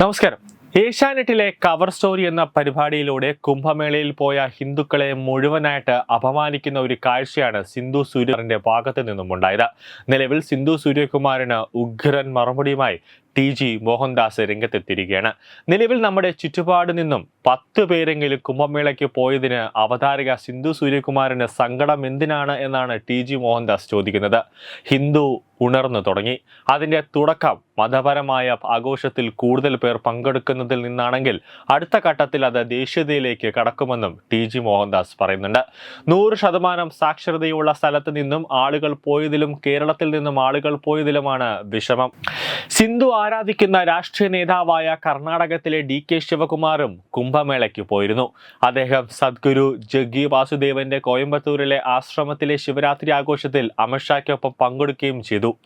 നമസ്കാരം. ഏഷ്യാനെറ്റിലെ cover story എന്ന പരിപാടിയിലൂടെ കുംഭമേളയിൽ പോയ ഹിന്ദുക്കളെ മുഴുവനായിട്ട് അപമാനിക്കുന്ന ഒരു കാഴ്ചയാണ് സിന്ധു സൂര്യന്റെ ഭാഗത്ത് നിന്നും ഉണ്ടായത് നിലവിൽ സിന്ധു സൂര്യകുമാറിന് ഉഗ്രൻ മറുപടിയുമായി ടി ജി മോഹൻദാസ് രംഗത്തെത്തിയിരിക്കുകയാണ്. നിലവിൽ നമ്മുടെ ചുറ്റുപാട് നിന്നും പത്ത് പേരെങ്കിലും കുംഭമേളയ്ക്ക് പോയതിന് അവതാരക സിന്ധു സൂര്യകുമാറിന് സങ്കടം എന്തിനാണ് എന്നാണ് ടി ജി മോഹൻദാസ് ചോദിക്കുന്നത്. ഹിന്ദു ഉണർന്നു തുടങ്ങി. അതിന്റെ തുടക്കം മതപരമായ ആഘോഷത്തിൽ കൂടുതൽ പേർ പങ്കെടുക്കുന്നതിൽ നിന്നാണെങ്കിൽ അടുത്ത ഘട്ടത്തിൽ അത് ദേശീയതയിലേക്ക് കടക്കുമെന്നും ടി ജി മോഹൻദാസ് പറയുന്നുണ്ട്. നൂറ് ശതമാനം സാക്ഷരതയുള്ള സ്ഥലത്ത് നിന്നും ആളുകൾ പോയതിലും കേരളത്തിൽ നിന്നും ആളുകൾ പോയതിലുമാണ് വിഷമം. സിന്ധു ആരാധിക്കുന്ന രാഷ്ട്രീയ നേതാവായ കർണാടകത്തിലെ ഡി കെ ശിവകുമാറും കുംഭമേളയ്ക്ക് പോയിരുന്നു. അദ്ദേഹം സദ്ഗുരു ജഗ്ഗി വാസുദേവന്റെ കോയമ്പത്തൂരിലെ ആശ്രമത്തിലെ ശിവരാത്രി ആഘോഷത്തിൽ അമിത്ഷായ്ക്കൊപ്പം പങ്കെടുക്കുകയും ചെയ്തു.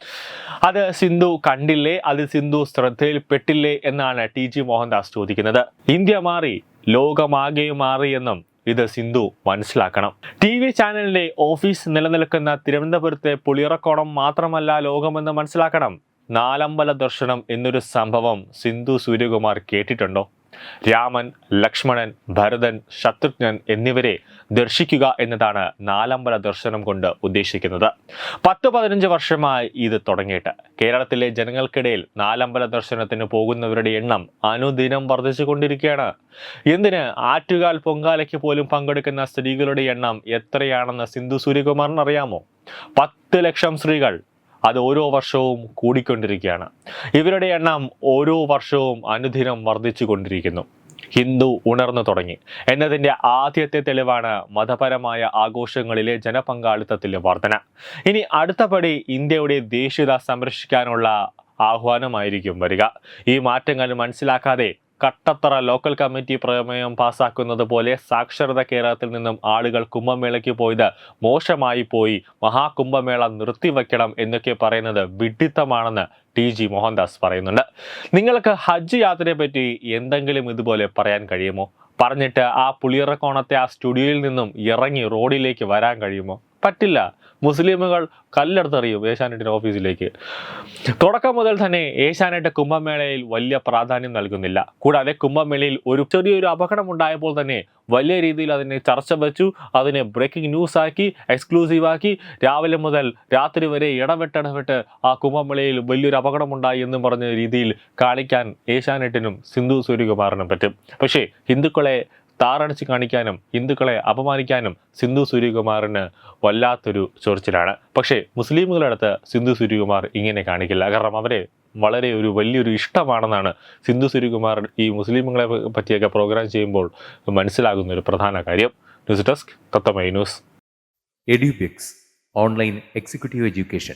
അത് സിന്ധു കണ്ടില്ലേ? അത് സിന്ധു ശ്രദ്ധയിൽപ്പെട്ടില്ലേ? എന്നാണ് ടി ജി മോഹൻദാസ് ചോദിക്കുന്നത്. ഇന്ത്യ മാറി ലോകമാകെ മാറി എന്നും ഇത് സിന്ധു മനസ്സിലാക്കണം. ടി വി ചാനലിന്റെ ഓഫീസ് നിലനിൽക്കുന്ന തിരുവനന്തപുരത്തെ പുളിയറക്കോണം മാത്രമല്ല ലോകമെന്ന് മനസ്സിലാക്കണം. നാലമ്പല ദർശനം എന്നൊരു സംഭവം സിന്ധു സൂര്യകുമാർ കേട്ടിട്ടുണ്ടോ? രാമൻ ലക്ഷ്മണൻ ഭരതൻ ശത്രുഘ്നൻ എന്നിവരെ ദർശിക്കുക എന്നതാണ് നാലമ്പല ദർശനം കൊണ്ട് ഉദ്ദേശിക്കുന്നത്. പത്ത് പതിനഞ്ച് വർഷമായി ഇത് തുടങ്ങിയിട്ട്. കേരളത്തിലെ ജനങ്ങൾക്കിടയിൽ നാലമ്പല ദർശനത്തിന് പോകുന്നവരുടെ എണ്ണം അനുദിനം വർദ്ധിച്ചുകൊണ്ടിരിക്കുകയാണ്. എന്തിന്? ആറ്റുകാൽ പൊങ്കാലയ്ക്ക് പോലും പങ്കെടുക്കുന്ന സ്ത്രീകളുടെ എണ്ണം എത്രയാണെന്ന് സിന്ധു സൂര്യകുമാറിന് അറിയാമോ പത്ത് ലക്ഷം സ്ത്രീകൾ അത് ഓരോ വർഷവും കൂടിക്കൊണ്ടിരിക്കുകയാണ്. ഇവരുടെ എണ്ണം ഓരോ വർഷവും അനുദിനം വർദ്ധിച്ചു കൊണ്ടിരിക്കുന്നു. ഹിന്ദു ഉണർന്നു തുടങ്ങി. എന്നതിന്റെ ആദ്യത്തെ തെളിവാണ് മതപരമായ ആഘോഷങ്ങളിലെ ജനപങ്കാളിത്തത്തിലെ വർധന. ഇനി അടുത്ത പടി ഇന്ത്യയുടെ ദേശീയത സംരക്ഷിക്കാനുള്ള ആഹ്വാനമായിരിക്കും വരിക. ഈ മാറ്റങ്ങൾ മനസ്സിലാക്കാതെ കട്ടത്തറ ലോക്കൽ കമ്മിറ്റി പ്രമേയം പാസാക്കുന്നത് പോലെ സാക്ഷരത കേരളത്തിൽ നിന്നും ആളുകൾ കുംഭമേളയ്ക്ക് പോയത് മോശമായി പോയി. മഹാകുംഭമേള നിർത്തിവെക്കണം എന്നൊക്കെ പറയുന്നത് വിഡിത്തമാണെന്ന് ടി ജി മോഹൻദാസ് പറയുന്നുണ്ട്. നിങ്ങൾക്ക് ഹജ്ജ് യാത്രയെ പറ്റി എന്തെങ്കിലും ഇതുപോലെ പറയാൻ കഴിയുമോ? പറഞ്ഞിട്ട് ആ പുളിയറക്കോണത്തെ ആ സ്റ്റുഡിയോയിൽ നിന്നും ഇറങ്ങി റോഡിലേക്ക് വരാൻ കഴിയുമോ? പറ്റില്ല. മുസ്ലിമുകൾ കല്ലെടുത്തെറിയും ഏഷ്യാനെറ്റിന്റെ ഓഫീസിലേക്ക്. തുടക്കം മുതൽ തന്നെ ഏഷ്യാനെറ്റ് കുംഭമേളയിൽ വലിയ പ്രാധാന്യം നൽകുന്നില്ല. കൂടാതെ കുംഭമേളയിൽ ഒരു ചെറിയൊരു അപകടം ഉണ്ടായപ്പോൾ തന്നെ വലിയ രീതിയിൽ അതിനെ ചർച്ച വെച്ചു അതിനെ ബ്രേക്കിംഗ് ന്യൂസ് ആക്കി എക്സ്ക്ലൂസീവ് ആക്കി. രാവിലെ മുതൽ രാത്രി വരെ ഇടവിട്ടിടവിട്ട് ആ കുംഭമേളയിൽ വലിയൊരു അപകടമുണ്ടായി എന്ന് പറഞ്ഞ രീതിയിൽ കാണിക്കാൻ ഏഷ്യാനെറ്റിനും സിന്ധു സൂര്യകുമാറിനും പറ്റും. പക്ഷേ ഹിന്ദുക്കളെ താറടിച്ച് കാണിക്കാനും ഹിന്ദുക്കളെ അപമാനിക്കാനും സിന്ധു സൂര്യകുമാറിന് വല്ലാത്തൊരു ചൊറിച്ചിലാണ്. പക്ഷേ മുസ്ലിമുകളുടെ അടുത്ത് സിന്ധു സൂര്യകുമാർ ഇങ്ങനെ കാണിക്കില്ല. കാരണം അവരെ വളരെ ഒരു വലിയൊരു ഇഷ്ടമാണെന്നാണ് സിന്ധു സൂര്യകുമാർ ഈ മുസ്ലിമുകളെ പറ്റിയൊക്കെ പ്രോഗ്രാം ചെയ്യുമ്പോൾ മനസ്സിലാകുന്ന ഒരു പ്രധാന കാര്യം. News desk തത്തമൈ news. Edubix online executive education.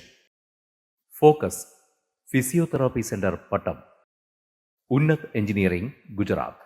Focus physiotherapy centre Pattom. Unnat engineering Gujarat.